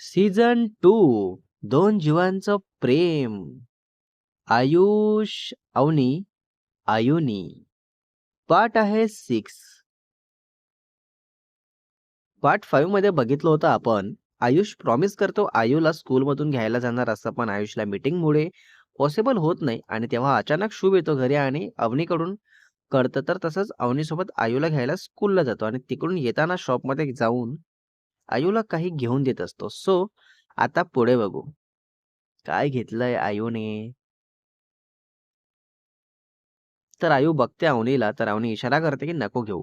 Season two दोन जीवांचं प्रेम. आयुष अवनी आयुनी. पार्ट आहे सिक्स. पार्ट फाईव्हमध्ये बघितलं होतं आपण आयुष प्रॉमिस करतो आयूला स्कूलमधून घ्यायला जाणार असं पण आयुषला मीटिंगमुळे पॉसिबल होत नाही आणि तेव्हा अचानक शुभ येतो घरी आणि अवनीकडून कळतं तर तसंच अवनीसोबत आयूला घ्यायला स्कूलला जातो आणि तिकडून येताना शॉपमध्ये जाऊन आयूला काही घेऊन देत असतो. सो आता पुढे बघू. काय घेतलंय आयूने तर आयू बघते अवनीला तर अवनी इशारा करते की नको घेऊ.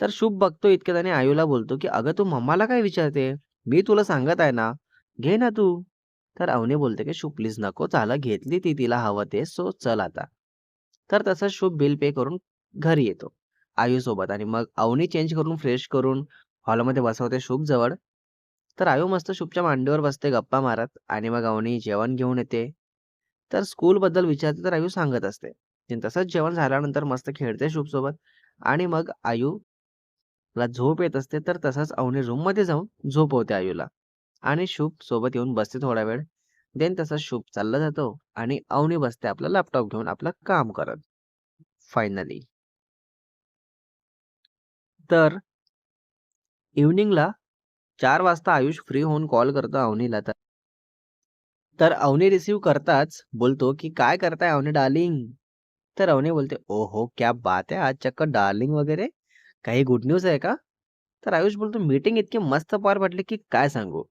तर शुभ बघतो इतक्या त्याने आयूला बोलतो की अगं तू मम्माला काय विचारते? मी तुला सांगत आहे ना. घे ना तू. तर अवनी बोलते की शुभ प्लीज नको. चाला घेतली ती तिला हवं ते. सो चल आता. तर तसं शुभ बिल पे करून घरी येतो आयू सोबत आणि मग अवनी चेंज करून फ्रेश करून हॉलमध्ये बसवते शुभ जवळ तर आयू हो मस्त शुभच्या मांडीवर बसते गप्पा मारत आणि मग अवनी जेवण घेऊन येते. तर स्कूल बद्दल विचारते तर आयू सांगत असते. तसंच जेवण झाल्यानंतर मस्त खेळते शुभ सोबत आणि मग आयू ला झोप येत असते तर तसंच अवनी रूममध्ये जाऊन झोपवते आयूला आणि शुभ सोबत येऊन बसते थोडा वेळ. देन तसंच शुभ चालला जातो आणि अवनी बसते आपला लॅपटॉप घेऊन आपलं काम करत. फायनली तर इव्हनिंगला चार वाजता आयुष फ्री होऊन कॉल करतो अवनीला तर. तर अवनी रिसीव करताच बोलतो की काय करताय अवनी डार्लिंग? तर अवनी बोलते ओहो क्या बात आहे आज चक्क डार्लिंग वगैरे? काही गुड न्यूज आहे का? तर आयुष बोलतो मीटिंग इतकी मस्त पार पडली की काय सांगू?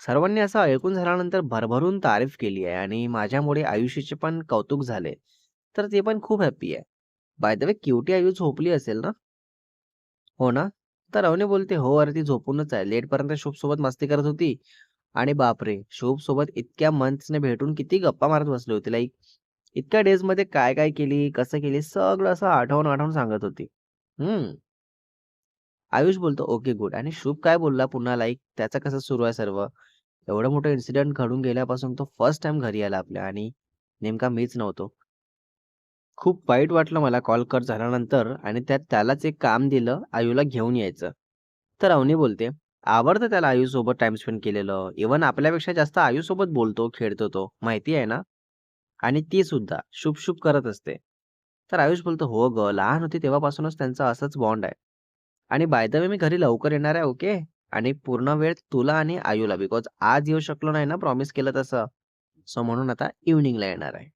सर्वांनी असं ऐकून झाल्यानंतर भरभरून तारीफ केली आहे आणि माझ्यामुळे आयुष्याचे पण कौतुक झाले तर ते पण खूप हॅप्पी आहे. बाय द वे क्युटी आयु झोपली असेल ना? हो ना. तर अवने बोलते हो अरे ती झोपूनच आहे. लेट पर्यंत शुभ सोबत मस्ती करत होती. आणि बापरे! शुभ सोबत इतक्या मंथ्सने भेटून किती गप्पा मारत बसले होते. लाईक इतक्या डेजमध्ये काय काय केली कसं केली सगळं असं आठवण आठवण सांगत होती. हम्म आयुष बोलतो ओके गुड. आणि शुभ काय बोलला पुन्हा? लाईक त्याचं कसं सुरू आहे सर्व? एवढं मोठं इन्सिडेंट घडून गेल्यापासून तो फर्स्ट टाइम घरी आला आपल्या आणि नेमका मीच नव्हतो. खूप वाईट वाटलं मला कॉल कट झाल्यानंतर आणि त्यात त्यालाच एक काम दिलं आयूला घेऊन यायचं. तर अवनी बोलते आवडतं त्याला आयू सोबत टाइम स्पेंड केलेलं? इवन आपल्यापेक्षा जास्त आयू सोबत बोलतो खेळतो तो माहिती आहे ना? आणि ती सुद्धा शुभ शुभ करत असते. तर आयुष बोलतो हो ग लहान होती तेव्हापासूनच त्यांचा असंच बॉन्ड आहे. आणि बाय द वे मी घरी लवकर येणार आहे ओके आणि पूर्ण वेळ तुला आणि आयूला बिकॉज आज येऊ शकलो नाही ना प्रॉमिस केलं तसं. सो म्हणून आता इव्हनिंगला येणार आहे.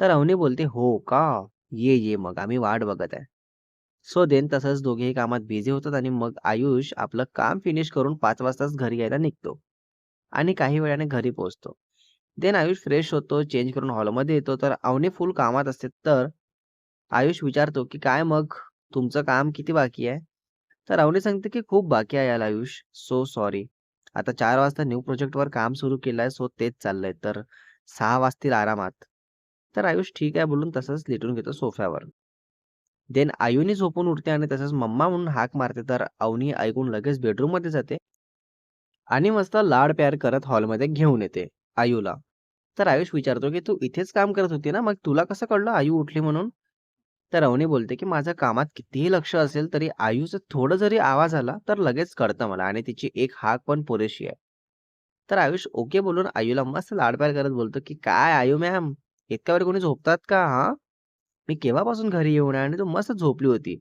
तर अवनी बोलते हो का? ये ये मग आम्ही वाट बघत आहे. सो देन तसंच दोघेही कामात बिझी होतात आणि मग आयुष आपलं काम फिनिश करून पाच वाजताच घरी यायला निघतो आणि काही वेळाने घरी पोहोचतो. देन आयुष फ्रेश होतो चेंज करून हॉलमध्ये येतो. तर अवनी फुल कामात असते. तर आयुष विचारतो की काय मग? तुमचं काम किती बाकी आहे? तर अवनी सांगते की खूप बाकी आहे याला आयुष. So sorry. आता चार वाजता न्यू प्रोजेक्टवर काम सुरू केलंय. सो तेच चाललंय. तर सहा वाजतील आरामात. तर आयुष ठीक आहे बोलून तसंच लिटून घेतो सोफ्यावर. देन आयुनी झोपून उठते आणि तसंच मम्मा म्हणून हाक मारते तर अवनी ऐकून लगेच बेडरूममध्ये जाते. आणि मस्त लाड प्यार करत हॉलमध्ये घेऊन येते आयूला. तर आयुष विचारतो की तू इथेच काम करत होती ना मग तुला कसं कळलं आयू उठली म्हणून? तर अवनी बोलते की माझं कामात कितीही लक्ष असेल तरी आयूचं थोडं जरी आवाज आला तर लगेच कळतं मला आणि तिची एक हाक पण पुरेशी आहे. तर आयुष ओके बोलून आयूला मस्त लाडप्यार करत बोलतो की काय आयू मॅम? इतक्या वेळ कोणी झोपतात का? हा. मी केव्हापासून घरी येऊन आहे आणि तू मस्त झोपली होती.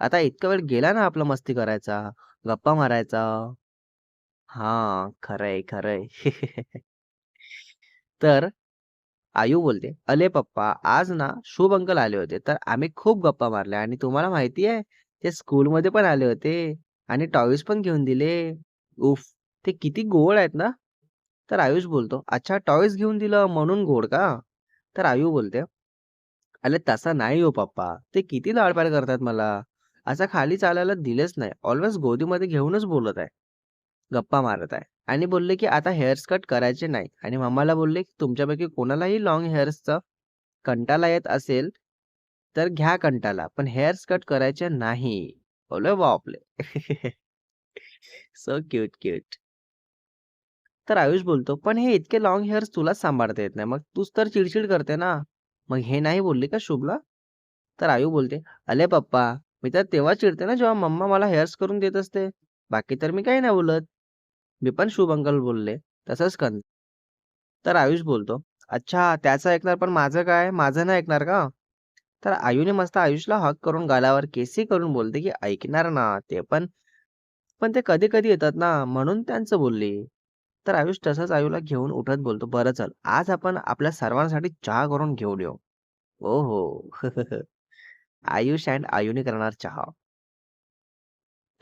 आता इतका वेळ गेला ना आपला मस्ती करायचा गप्पा मारायचा. हा खरंय खरंय. तर आयू बोलते अले पप्पा आज ना शुभ अंकल आले होते तर आम्ही खूप गप्पा मारल्या आणि तुम्हाला माहिती आहे ते स्कूलमध्ये पण आले होते आणि टॉईज पण घेऊन दिले. उफ ते किती गोड आहेत ना? तर आयुष बोलतो अच्छा टॉईज घेऊन दिलं म्हणून गोड का? तर आयू बोलते अरे तसा नाही हो पप्पा ते किती लाडपाड करतात मला. असा खाली चालायला दिलेच नाही. ऑलवेज गोदीमध्ये घेऊनच बोलत आहे. गप्पा मारत आहे. आणि बोलले की आता हेअर्स कट करायचे नाही. आणि मम्माला बोलले की तुमच्यापैकी कोणालाही लॉंग हेअर्सचा कंटाला येत असेल तर घ्या कंटाला. पण हेअर्स कट करायचे नाही. बोलो बापले सो क्यूट क्यूट तर आयुष बोलतो पण हे इतके लॉंग हेअर्स तुलाच सांभाळता येत नाही मग तूच तर चिडचिड करते ना मग हे नाही बोलले का शुभला तर आयू बोलते अले पप्पा मी तर तेव्हा चिडते ना जेव्हा मम्मा मला हेअर्स करून देत असते बाकी तर मी काही नाही बोलत मी पण शुभ अंकल बोलले. तसंच कन तर आयुष बोलतो, "अच्छा त्याचं ऐकणार पण माझं काय? माझं नाही ऐकणार का?" तर आयुने मस्त आयुषला हक करून गालावर केसी करून बोलते, की "ऐकणार ना ते पण, पण ते कधी-कधी येतात ना म्हणून त्यांचं बोलली." तर आयुष तसंच आयूला घेऊन उठत बोलतो, "बरं चल, आज आपण आपल्या सर्वांसाठी चहा करून घेऊन येऊ." ओहो! हो. आयुष अँड आयुनी करणार चहा.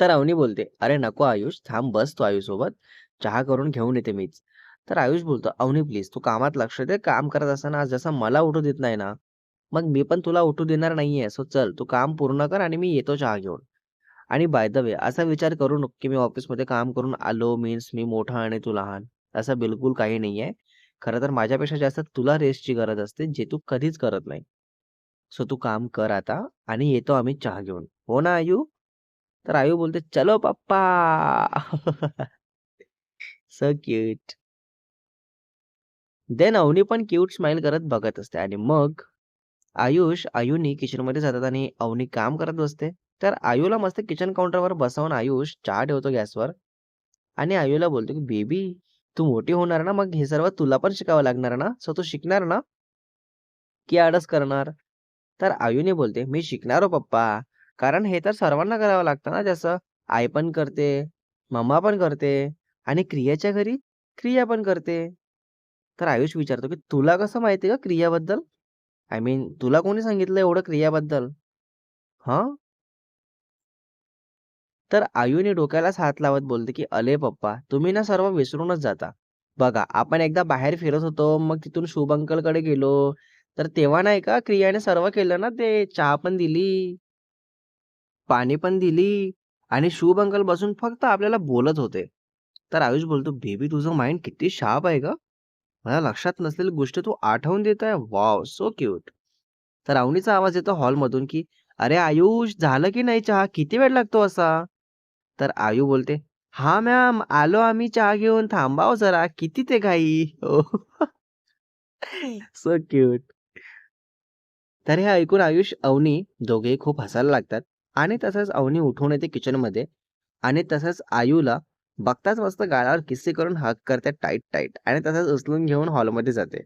तर अवनी बोलते, "अरे नको आयुष, थांब बस तू आयूसोबत. चहा करून घेऊन येते मीच." तर आयुष बोलतो, "अवनी प्लीज तू कामात लक्ष दे. काम करत असताना जसं मला उठू देत नाही ना, मग मी पण तुला उठू देणार नाहीये. सो चल तू काम पूर्ण कर आणि मी येतो चहा घेऊन. आणि बाय द वे असा विचार करू नको, की मी ऑफिसमध्ये काम करून आलो मीन्स मी मोठा आणि तू लहान. असं बिलकुल काही नाही आहे खरं तर माझ्यापेक्षा जास्त तुला रेस्टची गरज असते, जे तू कधीच करत नाही. सो तू काम कर आता आणि येतो आम्ही चहा घेऊन. हो ना आयू?" तर आयू बोलते, "चलो पप्पा." स क्यूट. देन अवनी पण क्यूट स्माइल करत बघत असते आणि मग आयुष, आयुनी किचनमध्ये जातात आणि अवनी काम करत बसते. तर आयूला मस्त किचन काउंटरवर बसवून आयुष चहा ठेवतो गॅसवर आणि आयूला बोलतो, की "बेबी, तू मोठी होणार ना, मग हे सर्व तुला पण शिकावं लागणार ना? सो तू शिकणार ना?" की आडस करणार? तर आयूने बोलते, "मी शिकणार हो पप्पा. कारण हे तर सर्वांना करावं लागतं ना जसं आई पण करते, मम्मा पण करते आणि क्रियाच्या घरी क्रिया पण करते." तर आयुष विचारतो, की "तुला कसं माहिती का क्रियाबद्दल? आय मीन तुला कोणी सांगितलं एवढं क्रियाबद्दल?" "हां?" तर आयुनी डोक्यालाच हात लावत बोलते, की "अले पप्पा, तुम्ही ना सर्व विसरूनच जाता. बघा, आपण एकदा बाहेर फिरत होतो, मग तिथून शुभ अंकलकडे गेलो, तर तेव्हा नाही का क्रियाने सर्व केलं ना ते. चहा पण दिली, पाणी पण दिली आणि शुभ अंकल बसून फक्त आपल्याला बोलत होते." तर आयुष बोलतो, "बेबी तुझं माइंड किती शार्प आहे का मला लक्षात नसलेली गोष्ट तू आठवून देत आहे. Wow so cute." तर अवनीचा आवाज येतो हॉलमधून, की "अरे आयुष, झालं की नाही चहा? किती वेळ लागतो असा?" तर आयू बोलते, "हां मॅम, आलो आम्ही चहा घेऊन. थांबा हो जरा. किती ते घाई." So cute. तर हे ऐकून आयुष, अवनी दोघेही खूप हसायला लागतात आणि तसंच अवनी उठून येते किचनमध्ये आणि तसंच आयूला बघताच मस्त गालावर किस्से करून हग करते टाईट टाईट आणि तसंच उचलून घेऊन हॉलमध्ये जाते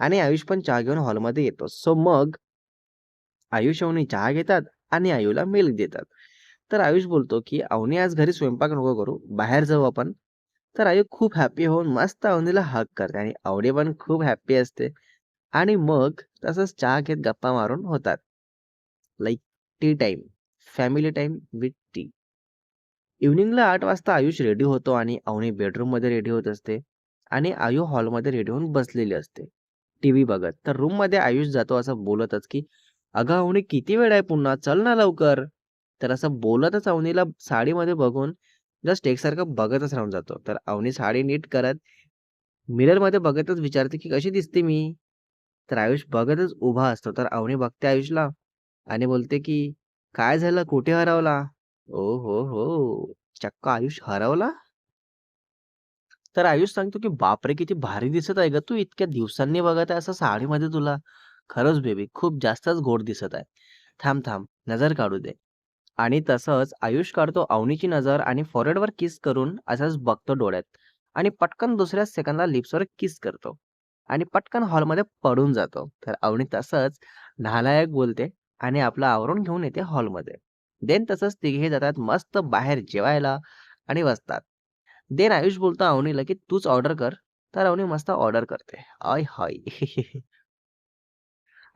आणि आयुष पण चहा घेऊन हॉलमध्ये येतो. सो मग आयुष, अवनी चहा घेतात आणि आयूला मिल्क देतात. तर आयुष बोलतो, की "अवनी आज घरी स्वयंपाक नको करू, बाहेर जाऊ आपण." तर आयुष खूप हॅपी होऊन मस्त अवनीला हक करते आणि अवनी पण खूप हॅपी असते आणि मग तसंच चहा घेत गप्पा मारून होतात. Like tea time, family time with tea. इव्हनिंगला आठ वाजता आयुष रेडी होतो आणि अवनी बेडरूममध्ये रेडी होत असते आणि आयु हॉलमध्ये रेडी होऊन बसलेली असते, टीव्ही बघत. तर रूममध्ये आयुष जातो असं बोलतच, की "अगं अवनी किती वेळ आहे पुन्हा? चल ना लवकर." तर असं बोलतच अवनीला साडीमध्ये बघून जस्ट एकसारखं बघतच राहून जातो. तर अवनी साडी नीट करत मिररमध्ये बघतच विचारते, की "कशी दिसते मी?" तर आयुष बघतच उभा असतो. तर अवनी बघते आयुषला आणि बोलते, की "काय झालं? कुठे हरवला?" हो हो हो चक्क आयुष हरवला? तर आयुष सांगतो, की "बापरे! किती भारी दिसत आहे ग तू. इतक्या दिवसांनी बघत आहे असं साडीमध्ये तुला. खरंच बेबी खूप जास्तच गोड दिसत आहे. थांब, थांब नजर काढू दे." आणि तसंच आयुष काढतो अवनीची नजर आणि फॉरेडवर किस करून असंच बघतो डोळ्यात आणि पटकन दुसऱ्या सेकंदला लिप्सवर किस करतो आणि पटकन हॉलमध्ये पडून जातो. तर अवनी तसंच नालायक बोलते आणि आपलं आवरून घेऊन येते हॉलमध्ये. देन तसंच तिघे जातात मस्त बाहेर जेवायला आणि बसतात. देन आयुष बोलतो अवनीला, की "तूच ऑर्डर कर." तर अवनी मस्त ऑर्डर करते. आय हाय!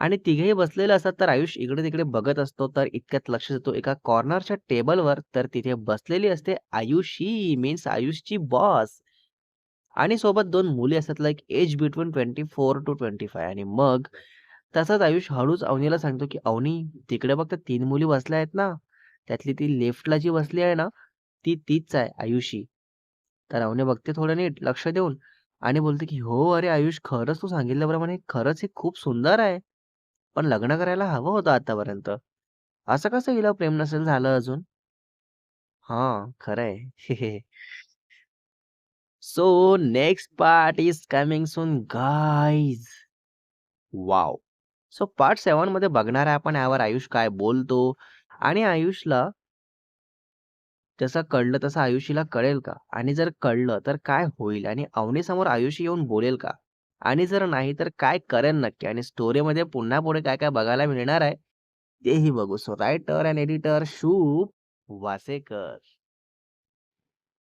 आणि तिघेही बसलेले असतात. तर आयुष इकडे-तिकडे बघत असतो. तर इतक्यात लक्ष देतो एका कॉर्नरच्या टेबलवर तर तिथे बसलेली असते आयुषी मीन्स आयुषची बॉस आणि सोबत दोन मुली असतात लाईक एज बिटवीन 24 टू 25 आणि मग तसाच आयुष हळूच अवनीला सांगतो, की "अवनी तिकडे बघ त्या 3 मुली बसल्या आहेत ना, त्यातली ती लेफ्टला जी बसली आहे ना, ती तीच आहे आयुषी." तर अवनी बघते थोडं नीट लक्ष देऊन आणि बोलते, की "हो, अरे आयुष खरंच तू सांगितल्याप्रमाणे खरंच हे खूप सुंदर आहे. पण लग्न करायला हवं होतं आतापर्यंत. असं कसं हिला प्रेम नसेल झालं अजून?" हां, खरं आहे. So next part is coming soon guys. Wow! So part 7 मध्ये बघणार आहे आपण यावर आयुष काय बोलतो आणि आयुषला जसं कळलं तसं आयुषीला कळेल का? आणि जर कळलं तर काय होईल? आणि अवनीसमोर आयुषी येऊन बोलेल का? आणि जर नाही तर काय करेल नक्की? आणि स्टोरीमध्ये पुन्हा पुढे काय-काय बघायला मिळणार आहे, तेही बघू. So writer and editor Shoop Wasekar.